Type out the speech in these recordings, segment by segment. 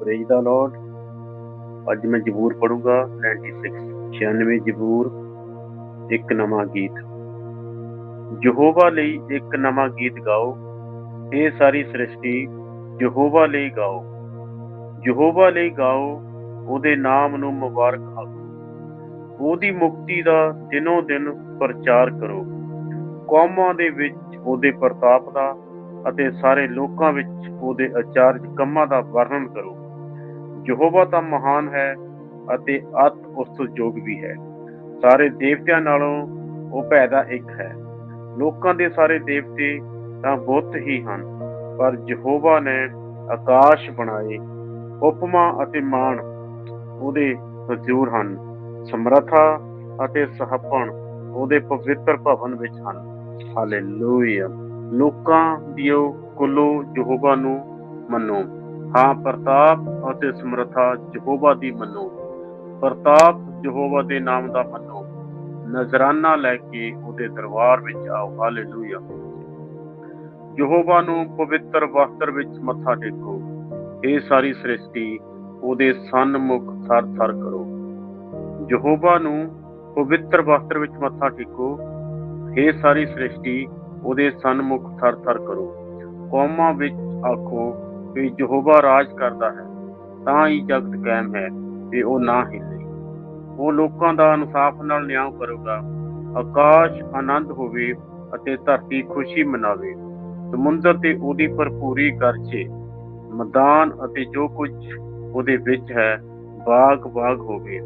Praise ਦਾ Lord ਅੱਜ ਮੈਂ ਜ਼ਬੂਰ ਪੜੂੰਗਾ 96 96 ਜ਼ਬੂਰ, ਇੱਕ ਨਵਾਂ ਗੀਤ। ਯਹੋਵਾ ਲਈ ਇੱਕ ਨਵਾਂ ਗੀਤ ਗਾਓ। ਇਹ ਸਾਰੀ ਸ੍ਰਿਸ਼ਟੀ ਯਹੋਵਾ ਲਈ ਗਾਓ। ਯਹੋਵਾ ਲਈ ਗਾਓ, ਉਹਦੇ ਨਾਮ ਨੂੰ ਮੁਬਾਰਕ ਆਖੋ। ਉਹਦੀ ਮੁਕਤੀ ਦਾ ਦਿਨੋ ਦਿਨ ਪ੍ਰਚਾਰ ਕਰੋ। ਕੌਮਾਂ ਦੇ ਵਿੱਚ ਉਹਦੇ ਪ੍ਰਤਾਪ ਦਾ ਅਤੇ ਸਾਰੇ ਲੋਕਾਂ ਵਿੱਚ ਉਹਦੇ ਅਚਾਰਜ ਕੰਮਾਂ ਦਾ ਵਰਣਨ ਕਰੋ। ਯਹੋਵਾ ਤਾਂ ਮਹਾਨ ਹੈ ਅਤੇ ਅਤ ਉਸ ਤੋਂ ਯੋਗ ਵੀ ਹੈ। ਸਾਰੇ ਦੇਵਤਿਆਂ ਨਾਲੋਂ ਉਹ ਪੈਦਾ ਇੱਕ ਹੈ। ਲੋਕਾਂ ਦੇ ਸਾਰੇ ਦੇਵਤੇ ਤਾਂ ਬਹੁਤ ਹੀ ਹਨ, ਪਰ ਯਹੋਵਾ ਨੇ ਆਕਾਸ਼ ਬਣਾਏ, ਉਪਮਾ ਅਤੇ ਮਾਣ ਉਹਦੇ ਹਜ਼ੂਰ ਹਨ, ਸਮਰੱਥਾ ਅਤੇ ਸਹਪਣ ਉਹਦੇ ਪਵਿੱਤਰ ਭਵਨ ਵਿੱਚ ਹਨ। ਹਾਲੇਲੂਇਆ। ਲੋਕਾਂ ਦਿਓ ਕੁੱਲੋ ਯਹੋਵਾ ਨੂੰ ਮੰਨੋ। ਹਾਂ, ਪ੍ਰਤਾਪ ਅਤੇ ਸਮਰੱਥਾ ਯਹੋਵਾ ਦੀ ਮੰਨੋ। ਪ੍ਰਤਾਪ ਯਹੋਵਾ ਦੇ ਨਾਮ ਦਾ ਮੰਨੋ। ਨਜ਼ਰਾਨਾ ਲੈ ਕੇ ਉਹਦੇ ਦਰਬਾਰ ਵਿੱਚ ਆਓ। ਹਾਲੇਲੂਇਆ। ਯਹੋਵਾ ਨੂੰ ਪਵਿੱਤਰ ਵਸਤਰ ਵਿੱਚ ਮੱਥਾ ਟੇਕੋ। ਇਹ ਸਾਰੀ ਸ੍ਰਿਸ਼ਟੀ, ਉਹਦੇ ਸਨਮੁਖ ਥਰ ਥਰ ਕਰੋ। ਯਹੋਵਾ ਨੂੰ ਪਵਿੱਤਰ ਵਸਤਰ ਵਿੱਚ ਮੱਥਾ ਟੇਕੋ। ਇਹ ਸਾਰੀ ਸ੍ਰਿਸ਼ਟੀ ਉਹਦੇ ਸਨਮੁਖ ਥਰ ਥਰ ਕਰੋ। ਕੌਮਾਂ ਵਿੱਚ ਆਖੋ ਕਿ ਯਹੋਵਾ ਰਾਜ ਕਰਦਾ ਹੈ, ਤਾਂ ਹੀ ਜਗਤ ਕਾਇਮ ਹੈ, ਤੇ ਉਹ ਨਾ ਹਿੱਲੇ। ਉਹ ਲੋਕਾਂ ਦਾ ਇਨਸਾਫ ਨਾਲ ਨਿਆਂ ਕਰੇਗਾ। ਆਕਾਸ਼ ਆਨੰਦ ਹੋਵੇ ਅਤੇ ਧਰਤੀ ਖੁਸ਼ੀ ਮਨਾਵੇ। ਸਮੁੰਦਰ ਤੇ ਉਹਦੀ ਭਰਪੂਰੀ ਗਰਜੇ ਮੈਦਾਨ ਅਤੇ ਜੋ ਕੁਝ ਉਹਦੇ ਵਿੱਚ ਹੈ, ਬਾਗ ਬਾਗ ਹੋਵੇ।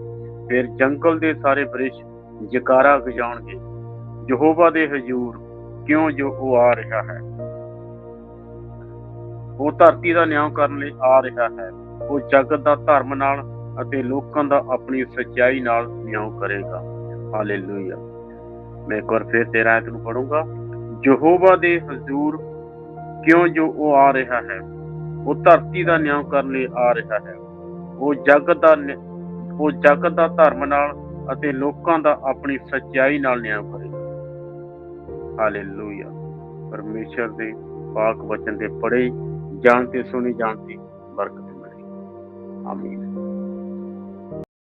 ਫਿਰ ਜੰਗਲ ਦੇ ਸਾਰੇ ਬ੍ਰਿਸ਼ ਜਕਾਰਾ ਗਜਾਉਣਗੇ ਯਹੋਵਾ ਦੇ ਹਜ਼ੂਰ ਕਿਉਂ ਜੋ ਉਹ ਆ ਰਿਹਾ ਹੈ? ਉਹ ਧਰਤੀ ਦਾ ਨਿਆਂ ਕਰਨ ਲਈ ਆ ਰਿਹਾ ਹੈ। ਉਹ ਜਗਤ ਦਾ ਧਰਮ ਨਾਲ ਅਤੇ ਲੋਕਾਂ ਦਾ ਆਪਣੀ ਸੱਚਾਈ ਨਾਲ ਨਿਆਂ ਕਰੇਗਾ। ਹਾਲੇਲੂਇਆ। ਮੈਂ ਇੱਕ ਵਾਰ ਫਿਰ ਤੇਰਾ ਆਇਤ ਨੂੰ ਪੜੂੰਗਾ ਯਹੋਵਾ ਦੇ ਹਜ਼ੂਰ ਕਿਉਂ ਜੋ ਉਹ ਆ ਰਿਹਾ ਹੈ? ਉਹ ਧਰਤੀ ਦਾ ਨਿਆਂ ਕਰਨ ਲਈ ਆ ਰਿਹਾ ਹੈ। ਉਹ ਜਗਤ ਦਾ ਨਿ- ਉਹ ਜਗਤ ਦਾ ਧਰਮ ਨਾਲ ਅਤੇ ਲੋਕਾਂ ਦਾ ਆਪਣੀ ਸੱਚਾਈ ਨਾਲ ਨਿਆਂ ਕਰੇਗਾ ਹਾਲੇਲੂਇਆ। ਪਰਮੇਸ਼ਰ ਦੇ ਪਾਕ ਵਚਨ ਦੇ ਪੜ੍ਹੇ ਜਾਣ ਤੇ ਸੁਣੀ ਜਾਣ ਤੇ ਬਰਕਤ ਮਿਲੇ। ਆਮੀਨ।